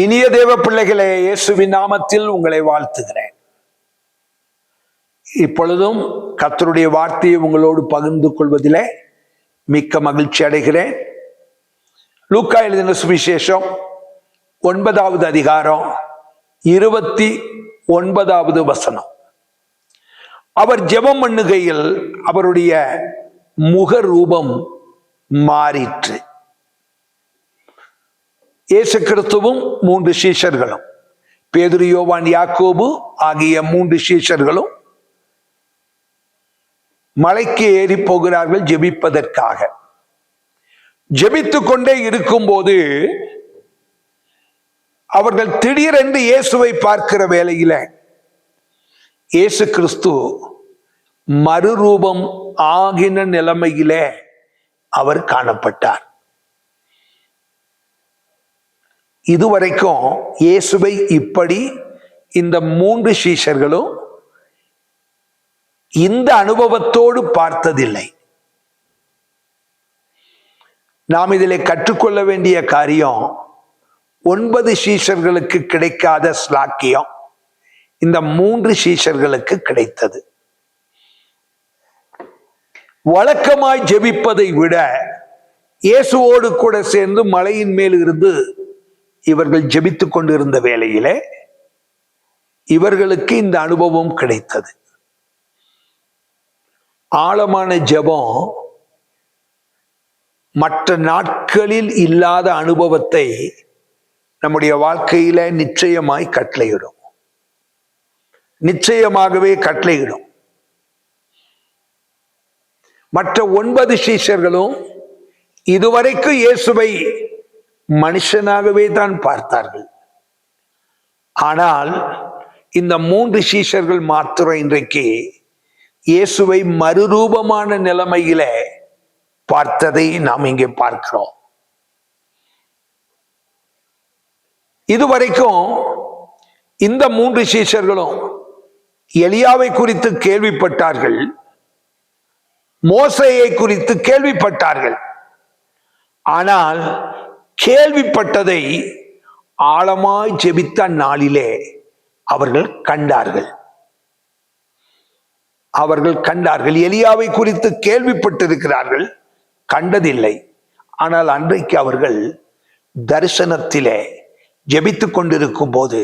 இனிய தேவ பிள்ளைகளே இயேசுவின் நாமத்தில் உங்களை வாழ்த்துகிறேன். இப்பொழுதும் கத்தருடைய வார்த்தையை உங்களோடு பகிர்ந்து கொள்வதிலே மிக்க மகிழ்ச்சி அடைகிறேன். லூக்கா எழுதின சுவிசேஷம் ஒன்பதாவது அதிகாரம் இருபத்தி ஒன்பதாவது வசனம். அவர் ஜெபம் பண்ணுகையில் அவருடைய முகரூபம் மாறிற்று. இயேசு கிறிஸ்துவும் மூன்று சீஷர்களும். பேதுரு யோவான் யாக்கோபு ஆகிய மூன்று சீஷர்களும் மலைக்கு ஏறி போகிறார்கள் ஜெபிப்பதற்காக. ஜெபித்துக் கொண்டே இருக்கும்போது அவர்கள் திடீரென்று இயேசுவை பார்க்கிற வேளையில இயேசு கிறிஸ்து மறுரூபம் ஆகின நிலைமையிலே அவர் காணப்பட்டார். இதுவரைக்கும் இயேசுவை இப்படி இந்த மூன்று சீஷர்களும் இந்த அனுபவத்தோடு பார்த்ததில்லை. நாம் இதிலே கற்றுக்கொள்ள வேண்டிய காரியம் ஒன்பது சீஷர்களுக்கு கிடைக்காத ஸ்லாக்கியம் இந்த மூன்று சீஷர்களுக்கு கிடைத்தது. வழக்கமாய் ஜெபிப்பதை விட இயேசுவோடு கூட சேர்ந்து மலையின் மேல் இருந்து இவர்கள் ஜெபித்துக் கொண்டிருந்த வேளையிலே இவர்களுக்கு இந்த அனுபவம் கிடைத்தது. ஆழமான ஜெபம் மற்ற நாட்களில் இல்லாத அனுபவத்தை நம்முடைய வாழ்க்கையில நிச்சயமாய் கட்டளையிடும். நிச்சயமாகவே கட்டளையிடும். மற்ற ஒன்பது சீஷர்களும் இதுவரைக்கும் இயேசுவை மனுஷனாகவே தான் பார்த்தார்கள். ஆனால் இந்த மூன்று சீஷர்கள் மாத்திரம் இன்றைக்கு இயேசுவை மறுரூபமான நிலைமையில பார்த்ததை நாம் இங்கே பார்க்கிறோம். இதுவரைக்கும் இந்த மூன்று சீஷர்களும் எலியாவை குறித்து கேள்விப்பட்டார்கள் மோசையை குறித்து கேள்விப்பட்டார்கள். ஆனால் கேள்விப்பட்டதை ஆழமாய் ஜெபித்த நாளிலே அவர்கள் கண்டார்கள். அவர்கள் கண்டார்கள். எலியாவை குறித்து கேள்விப்பட்டிருக்கிறார்கள். கண்டதில்லை. ஆனால் அன்றைக்கு அவர்கள் தரிசனத்திலே ஜெபித்து கொண்டிருக்கும் போது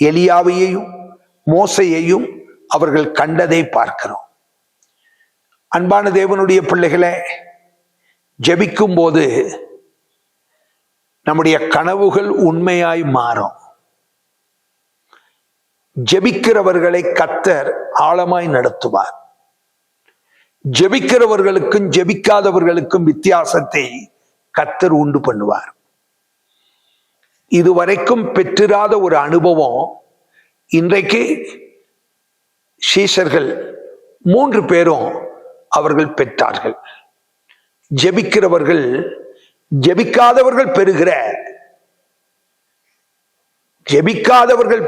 எலியாவையையும் மோசையையும் அவர்கள் கண்டதை பார்க்கிறோம். அன்பான தேவனுடைய பிள்ளைகளே ஜெபிக்கும் போது நம்முடைய கனவுகள் உண்மையாய் மாறும். ஜெபிக்கிறவர்களை கத்தர் ஆழமாய் நடத்துவார். ஜெபிக்கிறவர்களுக்கும் ஜெபிக்காதவர்களுக்கும் வித்தியாசத்தை கத்தர் உண்டு பண்ணுவார். இதுவரைக்கும் பெற்றிராத ஒரு அனுபவம் இன்றைக்கு சீசர்கள் மூன்று பேரும் அவர்கள் பெற்றார்கள். ஜெபிக்கிறவர்கள் ஜெபிக்காதவர்கள் பெறுகிற ஜெபிக்காதவர்கள்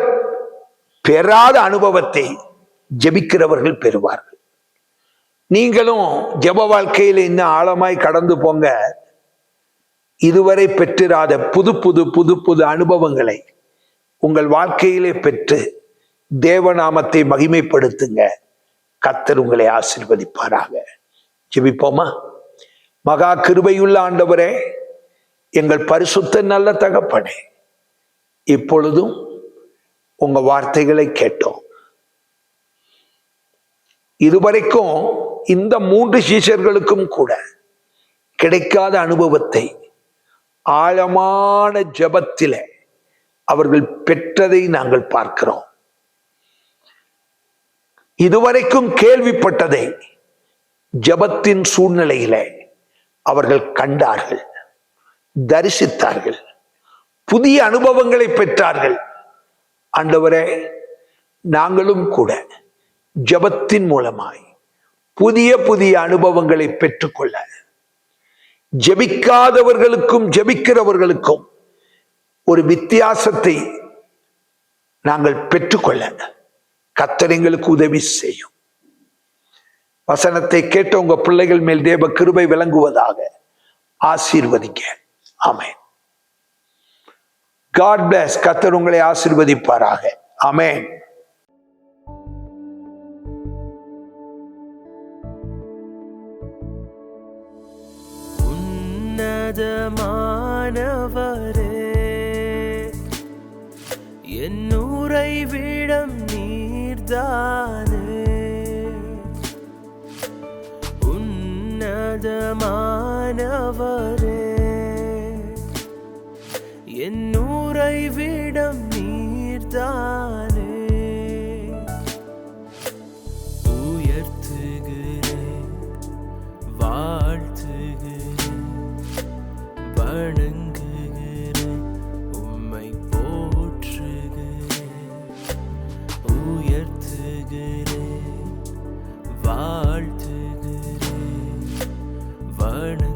பெறாத அனுபவத்தை ஜெபிக்கிறவர்கள் பெறுவார்கள். நீங்களும் ஜெப வாழ்க்கையில் இன்னும் ஆழமாய் கடந்து போங்க. இதுவரை பெற்றிராத புது புது புது புது அனுபவங்களை உங்கள் வாழ்க்கையிலே பெற்று தேவநாமத்தை மகிமைப்படுத்துங்க. கத்தர் உங்களை ஆசிர்வதிப்பாராக. ஜெபிப்போமா? மகா கிருபையுள்ள ஆண்டவரே எங்கள் பரிசுத்த நல்ல தகப்பனே இப்பொழுதும் உங்க வார்த்தைகளை கேட்டோம். இதுவரைக்கும் இந்த மூன்று சீஷர்களுக்கும் கூட கிடைக்காத அனுபவத்தை ஆழமான ஜபத்தில அவர்கள் பெற்றதை நாங்கள் பார்க்கிறோம். இதுவரைக்கும் கேள்விப்பட்டதை ஜபத்தின் சூழ்நிலையிலே அவர்கள் கண்டார்கள் தரிசித்தார்கள் புதிய அனுபவங்களை பெற்றார்கள். ஆண்டவரே நாங்களும் கூட ஜபத்தின் மூலமாய் புதிய புதிய அனுபவங்களை பெற்றுக்கொள்ள ஜபிக்காதவர்களுக்கும் ஜபிக்கிறவர்களுக்கும் ஒரு வித்தியாசத்தை நாங்கள் பெற்றுக்கொள்ள கத்தர் எங்களுக்கு உதவி செய்யும். வசனத்தை கேட்ட உங்க பிள்ளைகள் மேல் தேவ கிருபை விளங்குவதாக ஆசீர்வதிக்க ஆமென். காட் பிளஸ் கத்தர் உங்களை ஆசீர்வதிப்பாராக. ஆமென். உன்னதமானவரே என் உறைவிடம் நீர்தானே? உன்னதமானவரே என்னூரை விடம் நீர்தானே உயர்த்துகிறேன் வாழ்த்துகிறேன் வணங்க உயர்த்துகிறேன்